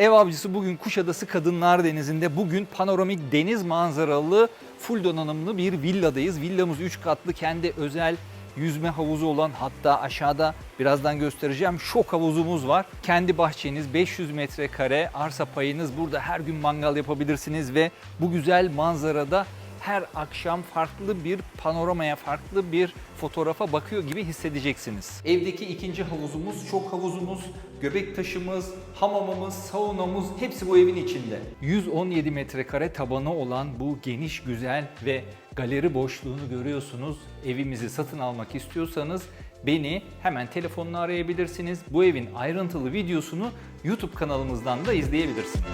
Ev avcısı bugün Kuşadası Kadınlar Denizi'nde bugün panoramik deniz manzaralı full donanımlı bir villadayız. Villamız 3 katlı kendi özel yüzme havuzu olan hatta aşağıda birazdan göstereceğim şok havuzumuz var. Kendi bahçeniz 500 metrekare arsa payınız burada her gün mangal yapabilirsiniz ve bu güzel manzarada her akşam farklı bir panoramaya, farklı bir fotoğrafa bakıyor gibi hissedeceksiniz. Evdeki ikinci havuzumuz, şok havuzumuz, göbek taşımız, hamamımız, saunamız hepsi bu evin içinde. 117 metrekare tabanı olan bu geniş, güzel ve galeri boşluğunu görüyorsunuz. Evimizi satın almak istiyorsanız beni hemen telefonla arayabilirsiniz. Bu evin ayrıntılı videosunu YouTube kanalımızdan da izleyebilirsiniz.